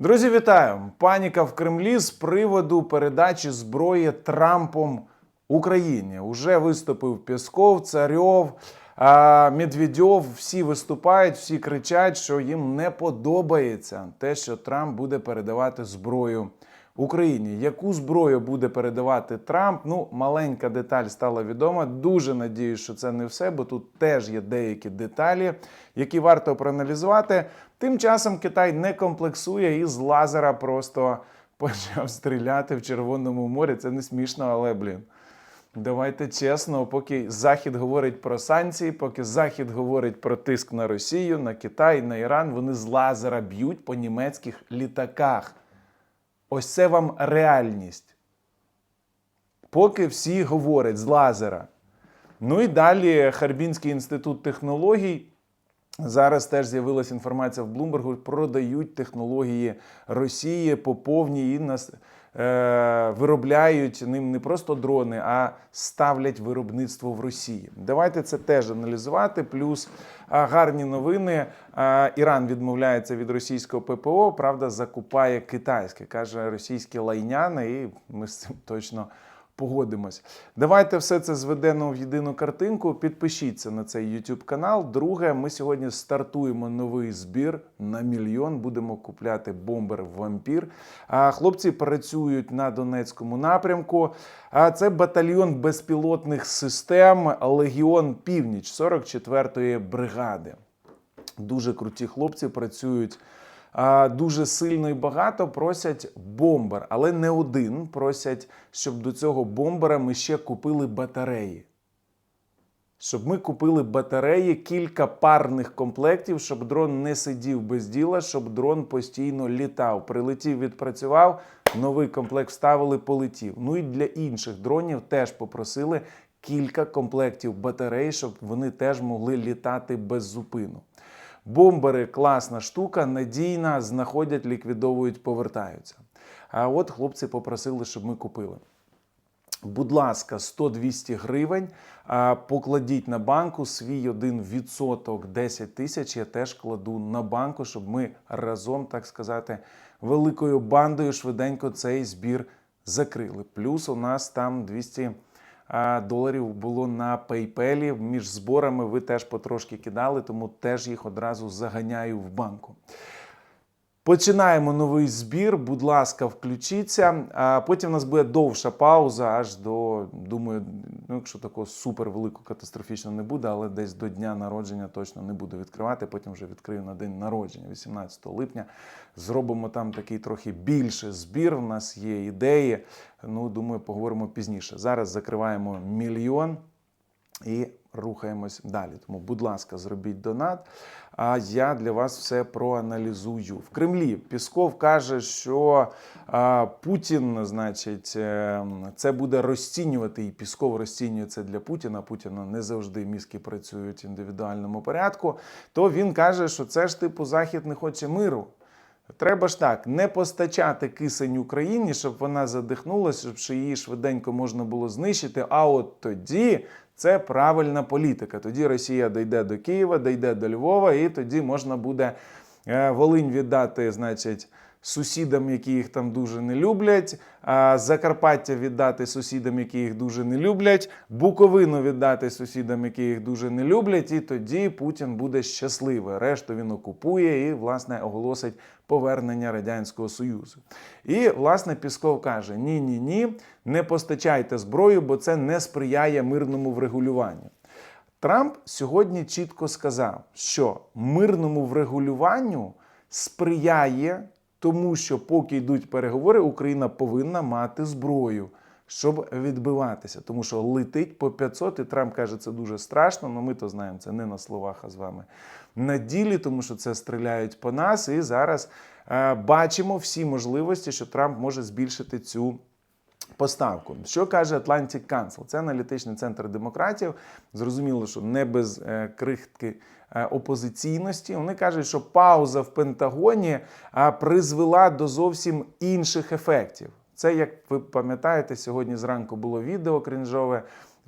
Друзі, вітаю! Паніка в Кремлі з приводу передачі зброї Трампом Україні. Уже виступив Пєсков, Царьов, Медведьов. Всі виступають, всі кричать, що їм не подобається те, що Трамп буде передавати зброю Україні. Яку зброю буде передавати Трамп? Ну, маленька деталь стала відома. Дуже надіюсь, що це не все, бо тут теж є деякі деталі, які варто проаналізувати. Тим часом Китай не комплексує і з лазера просто почав стріляти в Червоному морі. Це не смішно, але блін. Давайте чесно, поки Захід говорить про санкції, поки Захід говорить про тиск на Росію, на Китай, на Іран, вони з лазера б'ють по німецьких літаках. Ось це вам реальність. Поки всі говорять з лазера. Ну і далі Харбінський інститут технологій. Зараз теж з'явилася інформація в Блумбергу, продають технології Росії по повній і нас е, виробляють ним не просто дрони, а ставлять виробництво в Росії. Давайте це теж аналізувати. Плюс гарні новини. Іран відмовляється від російського ППО, правда, закупає китайське. каже російське лайняне, і ми з цим точно погодимось. Давайте все це зведемо в єдину картинку. Підпишіться на цей YouTube канал. Друге, ми сьогодні стартуємо новий збір на мільйон. Будемо купляти бомбер вампір. А хлопці працюють на Донецькому напрямку. А це батальйон безпілотних систем Легіон Північ 44-ї бригади. Дуже круті хлопці працюють дуже сильно і багато. Просять бомбер, але не один. Просять, щоб до цього бомбера ми ще купили батареї. Щоб ми купили батареї, кілька парних комплектів, щоб дрон не сидів без діла, щоб дрон постійно літав. Прилетів, відпрацював, новий комплект вставили, полетів. Ну і для інших дронів теж попросили кілька комплектів батарей, щоб вони теж могли літати без зупину. Бомбери класна штука, надійна, знаходять, ліквідовують, повертаються. А от хлопці попросили, щоб ми купили. Будь ласка, 100-200 гривень. Покладіть на банку свій один відсоток 10 тисяч. Я теж кладу на банку, щоб ми разом, так сказати, великою бандою швиденько цей збір закрили. Плюс у нас там 200 а, доларів було на PayPal. Між зборами ви теж потрошки кидали, тому теж їх одразу заганяю в банку. Починаємо новий збір. Будь ласка, включіться. А потім у нас буде довша пауза, аж до, думаю, ну, якщо такого супер великого катастрофічно не буде, але десь до дня народження точно не буду відкривати. Потім вже відкрию на день народження, 18 липня. Зробимо там такий трохи більший збір. У нас є ідеї. Ну, думаю, поговоримо пізніше. Зараз закриваємо мільйон і рухаємось далі. Тому, будь ласка, зробіть донат. А я для вас все проаналізую. В Кремлі Пісков каже, що а, Путін, значить, е, це буде розцінювати, і Пісков розцінює це для Путіна. Путіна не завжди мізки працюють в індивідуальному порядку. То він каже, що це ж типу Захід не хоче миру. Треба ж так, не постачати кисень Україні, щоб вона задихнулася, щоб її швиденько можна було знищити. А от тоді це правильна політика. Тоді Росія дійде до Києва, дійде до Львова, і тоді можна буде е, Волинь віддати, значить. Сусідам, які їх там дуже не люблять, Закарпаття віддати сусідам, які їх дуже не люблять, Буковину віддати сусідам, які їх дуже не люблять, і тоді Путін буде щасливий. Решту він окупує і, власне, оголосить повернення Радянського Союзу. І, власне, Пісков каже: ні, ні, ні, не постачайте зброю, бо це не сприяє мирному врегулюванню. Трамп сьогодні чітко сказав, що мирному врегулюванню сприяє тому, що поки йдуть переговори, Україна повинна мати зброю, щоб відбиватися. Тому що летить по 500, і Трамп каже, це дуже страшно. але ми то знаємо, це не на словах, а з вами на ділі, тому що це стріляють по нас. І зараз е, бачимо всі можливості, що Трамп може збільшити цю. Поставку, що каже Atlantic Council? Це аналітичний центр демократів. Зрозуміло, що не без е, крихтки е, опозиційності. Вони кажуть, що пауза в Пентагоні призвела до зовсім інших ефектів. Це, як ви пам'ятаєте, сьогодні зранку було відео крінжове.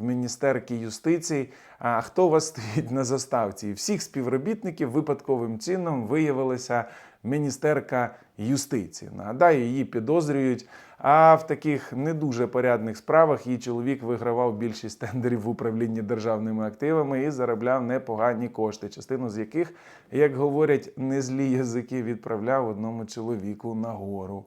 В міністерки юстиції. А хто вас стоїть на заставці? І всіх співробітників випадковим чином виявилася міністерка юстиції. Нагадаю, її підозрюють. А в таких не дуже порядних справах її чоловік вигравав більшість тендерів в управлінні державними активами і заробляв непогані кошти, частину з яких, як говорять незлі язики, відправляв одному чоловіку нагору.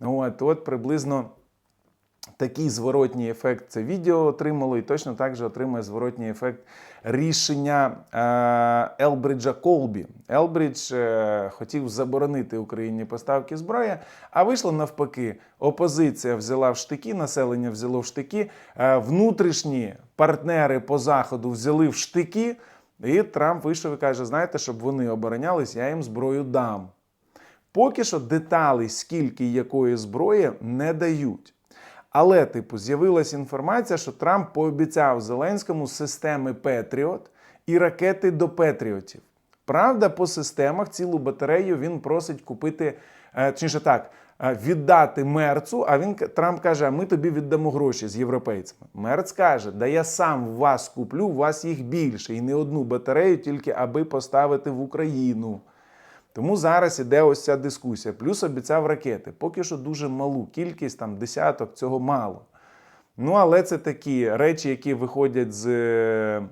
От, от приблизно такий зворотній ефект це відео отримало, і точно так же отримає зворотній ефект рішення е, Елбриджа Колбі. Елбридж е, хотів заборонити Україні поставки зброї, а вийшло навпаки. Опозиція взяла в штики, населення взяло в штики, е, внутрішні партнери по заходу взяли в штики. І Трамп вийшов і каже: знаєте, щоб вони оборонялись, я їм зброю дам. Поки що деталей, скільки якої зброї, не дають. Але, типу, з'явилася інформація, що Трамп пообіцяв Зеленському системи Петріот і ракети до Петріотів. Правда, по системах цілу батарею він просить купити, е, точніше так, е, віддати Мерцу. А він Трамп каже: а ми тобі віддамо гроші з європейцями. Мерц каже: да я сам вас куплю, у вас їх більше, і не одну батарею, тільки аби поставити в Україну. Тому зараз іде ось ця дискусія. Плюс обіцяв ракети. Поки що дуже малу кількість, там десяток, цього мало. Ну, але це такі речі, які виходять з е,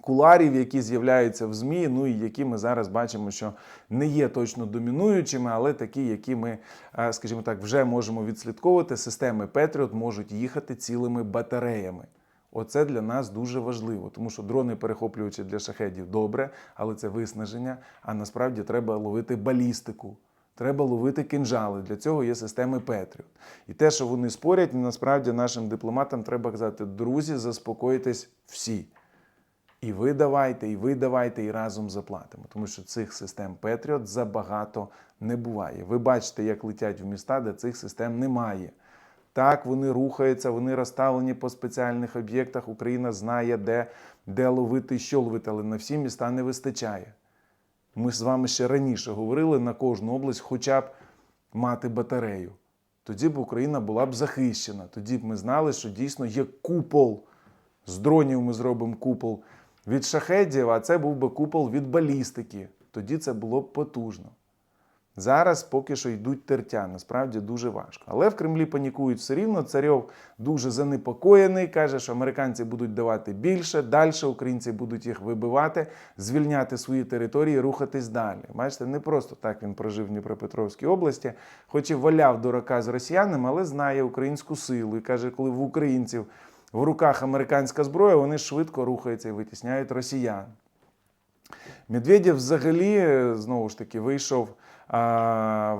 куларів, які з'являються в ЗМІ, ну і які ми зараз бачимо, що не є точно домінуючими, але такі, які ми, е, скажімо так, вже можемо відслідковувати. Системи Петріот можуть їхати цілими батареями. Оце для нас дуже важливо, тому що дрони перехоплюючі для шахедів добре, але це виснаження. А насправді треба ловити балістику, треба ловити кинжали. Для цього є системи Петріот. І те, що вони спорять, насправді нашим дипломатам треба казати: друзі, заспокойтесь всі. І ви давайте, і ви давайте, і разом заплатимо. Тому що цих систем Петріот забагато не буває. Ви бачите, як летять в міста, де цих систем немає. Так, вони рухаються, вони розставлені по спеціальних об'єктах. Україна знає, де, де ловити що ловити, але на всі міста не вистачає. Ми з вами ще раніше говорили на кожну область, хоча б мати батарею. Тоді б Україна була б захищена. Тоді б ми знали, що дійсно є купол. З дронів ми зробимо купол від шахедів, а це був би купол від балістики. Тоді це було б потужно. Зараз поки що йдуть тертя, насправді дуже важко. Але в Кремлі панікують все рівно. Царьов дуже занепокоєний, каже, що американці будуть давати більше, далі українці будуть їх вибивати, звільняти свої території, рухатись далі. Бачите, не просто так він прожив в Дніпропетровській області, хоч і валяв дурака з росіянами, але знає українську силу. І каже, коли в українців в руках американська зброя, вони швидко рухаються і витісняють росіян. Медведєв взагалі знову ж таки вийшов.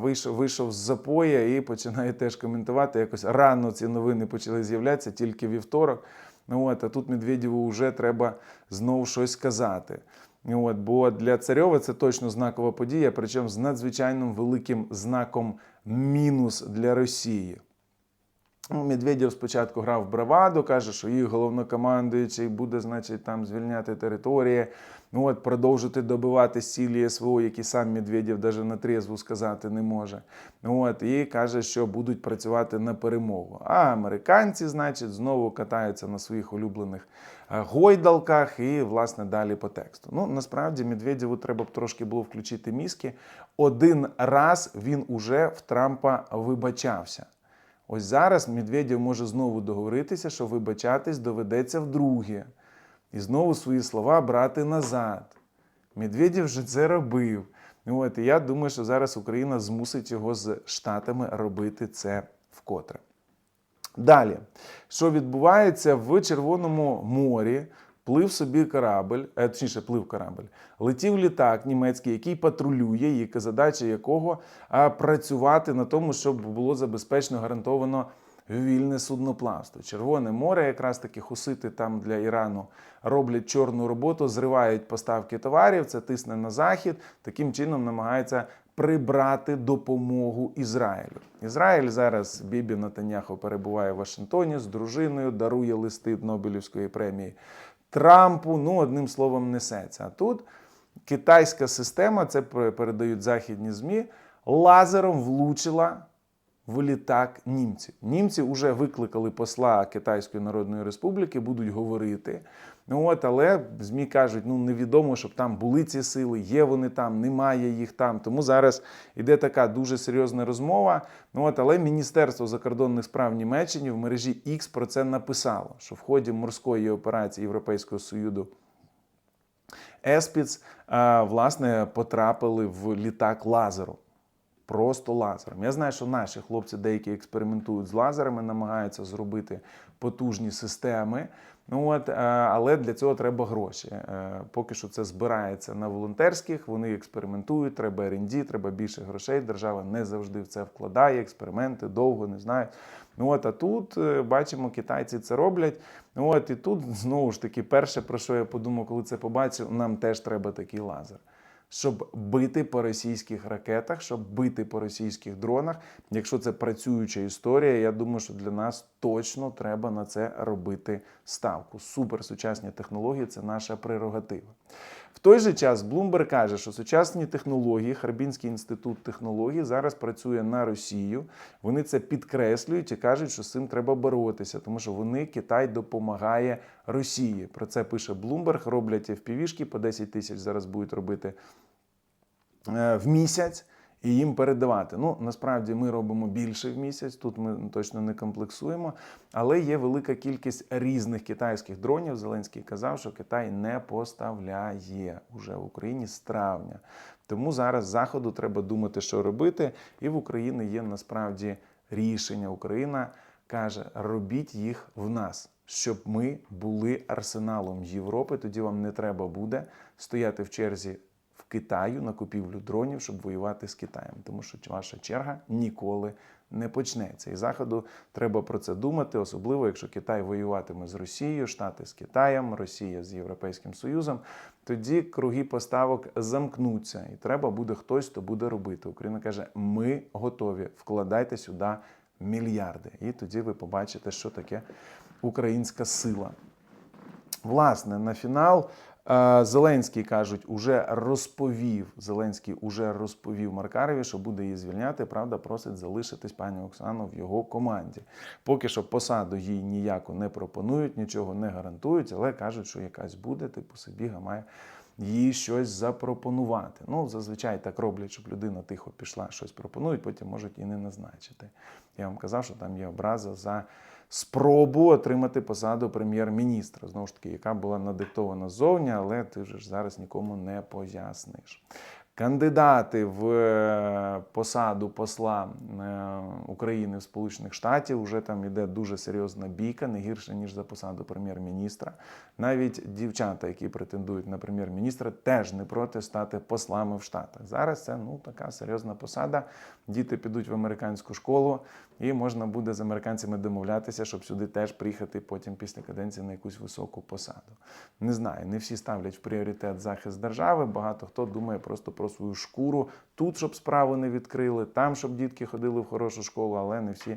Вийшов, вийшов з запоя і починає теж коментувати. Якось рано ці новини почали з'являтися тільки вівторок. Ну, от, А тут Медведєву вже треба знову щось сказати. От, Бо для Царьова це точно знакова подія, причому з надзвичайним великим знаком мінус для Росії. Ну, Медведєв спочатку грав браваду, каже, що їх головнокомандуючий буде, значить, там звільняти території, ну от продовжити добивати цілі СВО, які сам Медведєв навіть на трезву сказати не може. Ну, От, і каже, що будуть працювати на перемогу. А американці, значить, знову катаються на своїх улюблених е, гойдалках і, власне, далі по тексту. Ну, насправді, Медведєву треба б трошки було включити мізки. Один раз він уже в Трампа вибачався. Ось зараз Медведєв може знову договоритися, що вибачатись доведеться вдруге. І знову свої слова брати назад. Медведєв вже це робив. От, І я думаю, що зараз Україна змусить його з Штатами робити це вкотре. Далі, що відбувається в Червоному морі? Плив собі корабль, е, точніше, плив корабль, летів літак німецький, який патрулює, і задача якого працювати на тому, щоб було забезпечено гарантовано вільне судноплавство. Червоне море, якраз таки хусити там для Ірану роблять чорну роботу, зривають поставки товарів, це тисне на захід. Таким чином намагається прибрати допомогу Ізраїлю. Ізраїль зараз Бібі Натаняхо перебуває в Вашингтоні з дружиною, дарує листи Нобелівської премії. Трампу, ну, одним словом, несеться. А тут китайська система, це передають західні ЗМІ, лазером влучила в літак німців. Німці вже викликали посла Китайської Народної Республіки, будуть говорити. Ну от, але ЗМІ кажуть, ну невідомо, щоб там були ці сили, є вони там, немає їх там. Тому зараз іде така дуже серйозна розмова. Ну от, але Міністерство закордонних справ Німеччини в мережі X про це написало, що в ході морської операції Європейського Союзу Еспіц, власне, потрапили в літак лазером. Просто лазером. Я знаю, що наші хлопці деякі експериментують з лазерами, намагаються зробити потужні системи. Ну от, е, але для цього треба гроші. Е, Поки що це збирається на волонтерських, вони експериментують, треба R&D, треба більше грошей. Держава не завжди в це вкладає, експерименти довго не знаю. Ну от, а тут е, бачимо, китайці це роблять. Ну от і тут знову ж таки, перше, про що я подумав, коли це побачив, нам теж треба такий лазер. Щоб бити по російських ракетах, щоб бити по російських дронах. Якщо це працююча історія, я думаю, що для нас точно треба на це робити ставку. Суперсучасні технології це наша прерогатива. В той же час Блумберг каже, що сучасні технології, Харбінський інститут технологій зараз працює на Росію. Вони це підкреслюють і кажуть, що з цим треба боротися, тому що вони Китай допомагає Росії. Про це пише Блумберг. роблять FPV-шки, по 10 тисяч зараз будуть робити е, в місяць. І їм передавати. Ну насправді ми робимо більше в місяць. Тут ми точно не комплексуємо, але є велика кількість різних китайських дронів. Зеленський казав, що Китай не поставляє уже в Україні з травня. Тому зараз заходу треба думати, що робити. І в Україні є насправді рішення. Україна каже: робіть їх в нас, щоб ми були арсеналом Європи. Тоді вам не треба буде стояти в черзі Китаю на купівлю дронів, щоб воювати з Китаєм, тому що ваша черга ніколи не почнеться. І заходу треба про це думати, особливо якщо Китай воюватиме з Росією, Штати з Китаєм, Росія з Європейським Союзом. Тоді круги поставок замкнуться, і треба буде хтось, хто буде робити. Україна каже: ми готові, вкладайте сюди мільярди. І тоді ви побачите, що таке українська сила. Власне, на фінал Зеленський кажуть, уже розповів. Зеленський уже розповів Маркарові, що буде її звільняти. Правда, просить залишитись пані Оксану в його команді. Поки що посаду їй ніяку не пропонують, нічого не гарантують, але кажуть, що якась буде, типу Сибіга має їй щось запропонувати. Ну, зазвичай так роблять, щоб людина тихо пішла, щось пропонують, потім можуть і не назначити. Я вам казав, що там є образа за спробу отримати посаду прем'єр-міністра, знову ж таки, яка була надиктована ззовні, але ти ж зараз нікому не поясниш. Кандидати в е, посаду посла е, України в Сполучених Штатів вже там іде дуже серйозна бійка, не гірше ніж за посаду прем'єр-міністра. Навіть дівчата, які претендують на прем'єр-міністра, теж не проти стати послами в Штатах. Зараз це ну така серйозна посада. Діти підуть в американську школу, і можна буде з американцями домовлятися, щоб сюди теж приїхати потім після каденції на якусь високу посаду. Не знаю, не всі ставлять в пріоритет захист держави. Багато хто думає просто про свою шкуру тут, щоб справу не відкрили, там, щоб дітки ходили в хорошу школу, але не всі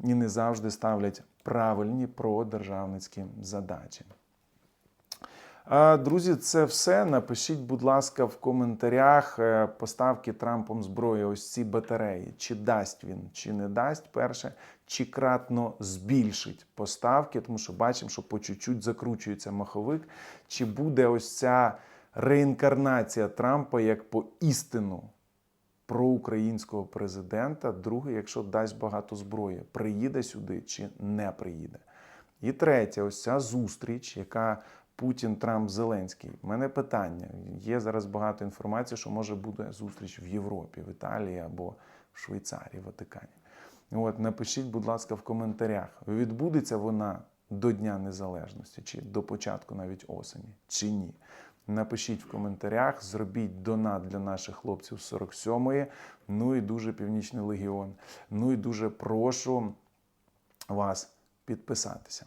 і не завжди ставлять правильні продержавницькі задачі. Друзі, це все. Напишіть, будь ласка, в коментарях е, поставки Трампом зброї. Ось ці батареї. Чи дасть він, чи не дасть перше, чи кратно збільшить поставки, тому що бачимо, що по чуть-чуть закручується маховик. Чи буде ось ця реінкарнація Трампа як по істину проукраїнського президента? Друге, якщо дасть багато зброї, приїде сюди чи не приїде. І третє, ось ця зустріч, яка Путін, Трамп, Зеленський. У мене питання. Є зараз багато інформації, що може бути зустріч в Європі, в Італії або в Швейцарії, Ватикані. От напишіть, будь ласка, в коментарях, відбудеться вона до Дня Незалежності, чи до початку навіть осені, чи ні. Напишіть в коментарях, зробіть донат для наших хлопців з 47-ї. Ну і дуже Північний Легіон. Ну і дуже прошу вас підписатися.